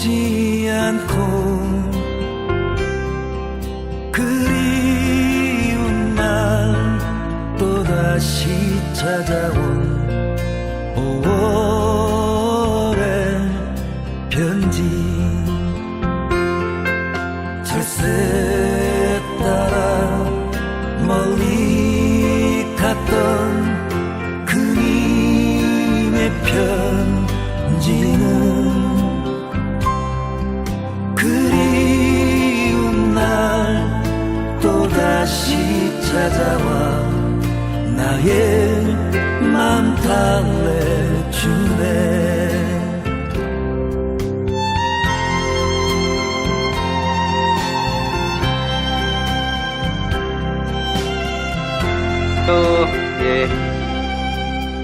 오지 않고 그리운 날 또다시 찾아오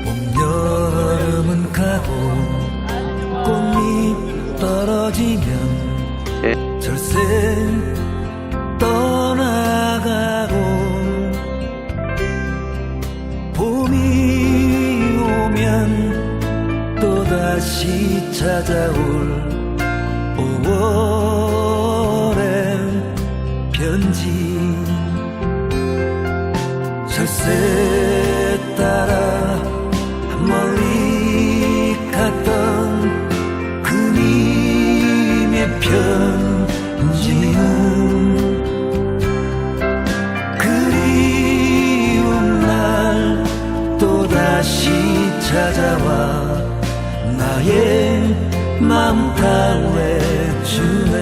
봄 여름은 가고 꽃잎 떨어지면 절세 떠나가고 봄이 오면 또다시 찾아올 나의 맘 다 외주네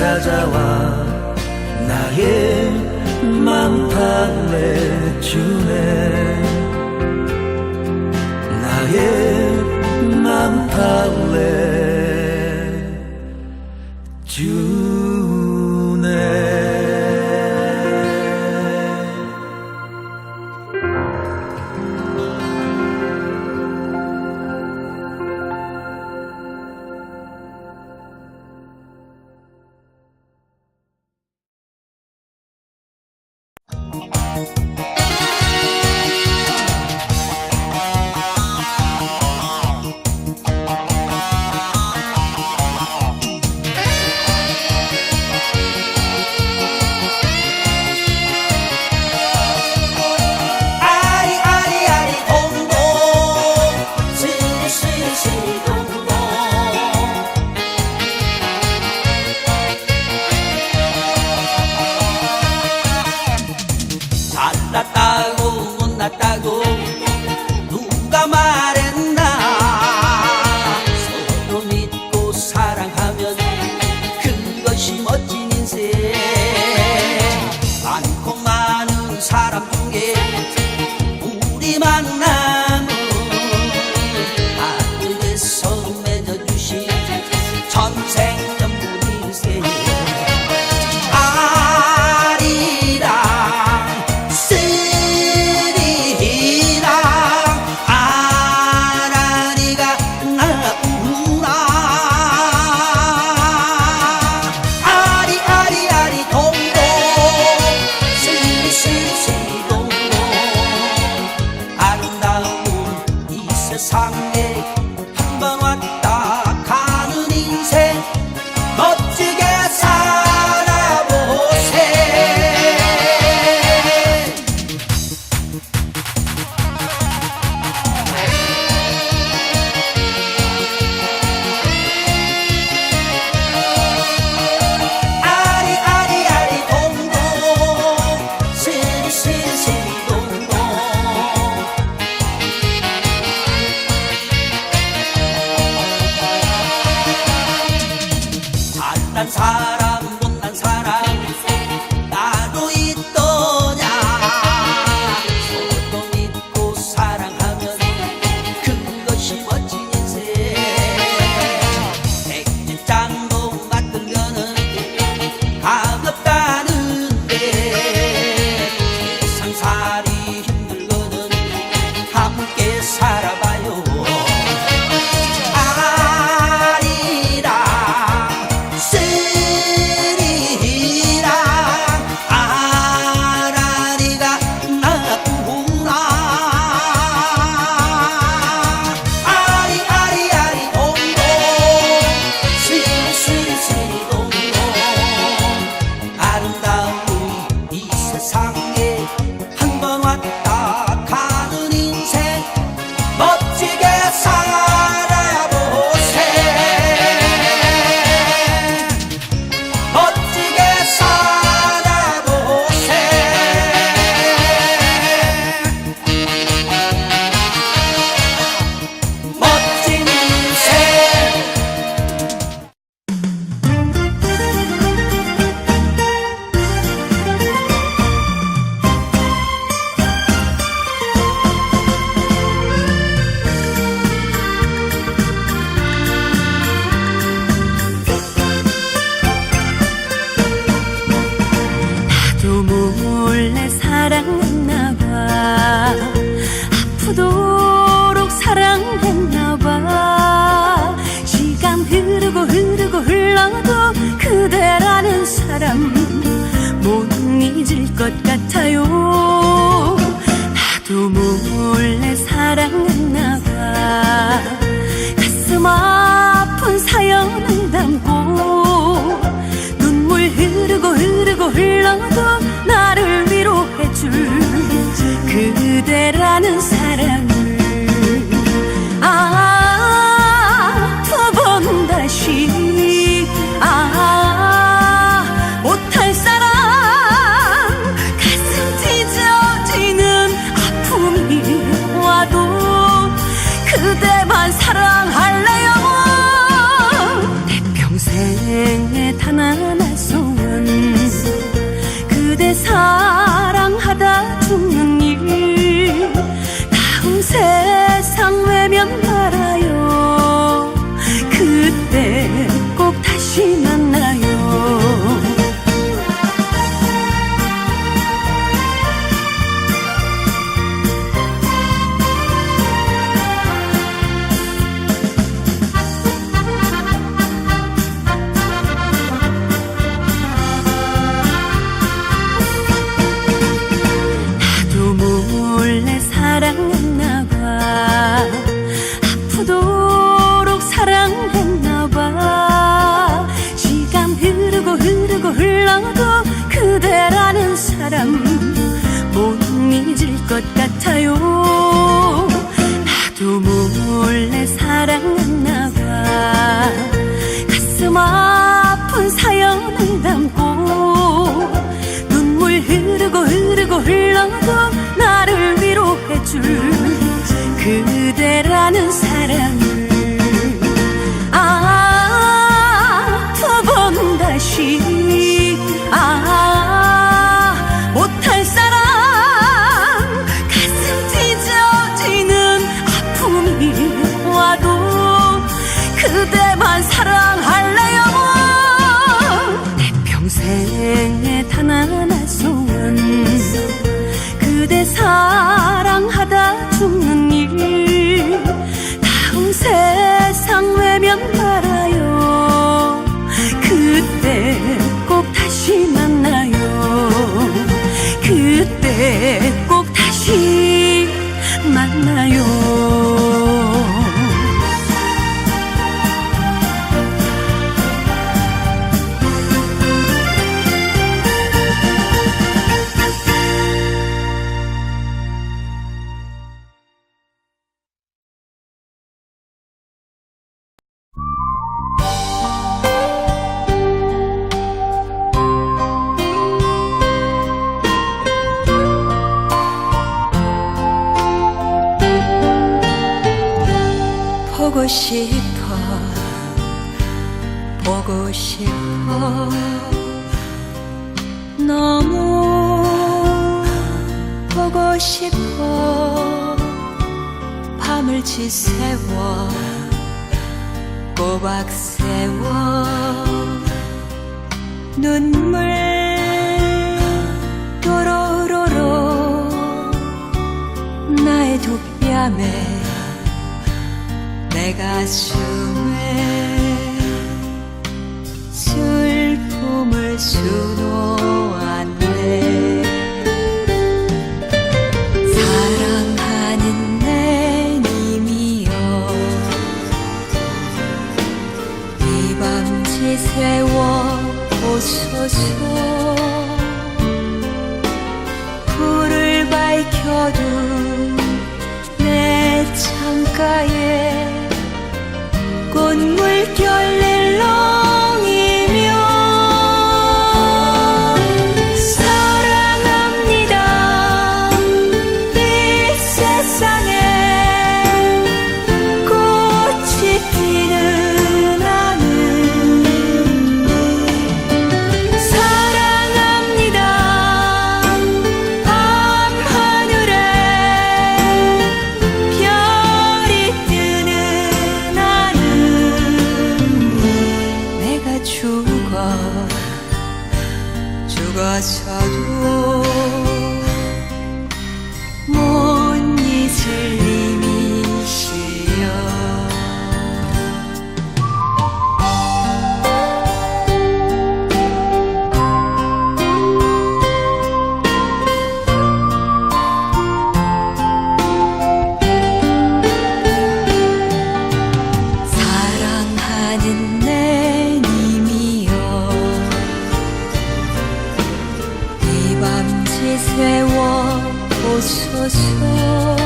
찾아와 나의 맘판 내주네. 나의 맘판 내 Imagina. 보고 싶어 보고 싶어. 너무 보고 싶어. 밤을 지새워 꼬박 새워. 눈물 가슴에 슬픔을 수놓았네. 사랑하는 내 님이여 이밤지 세워 보소서. 불을 밝혀둔 내 창가에 온 물결 세워 보소서.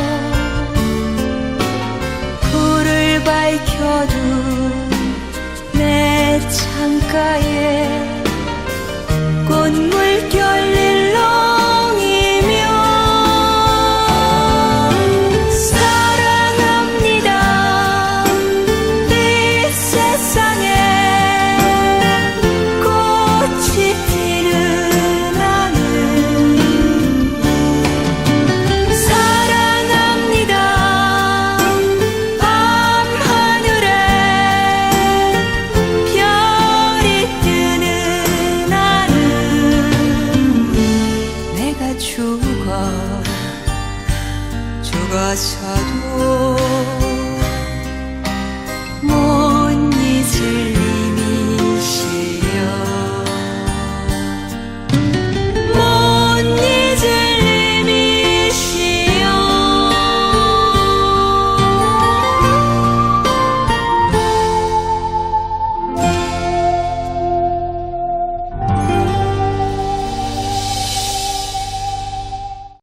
불을 밝혀둔 내 창가에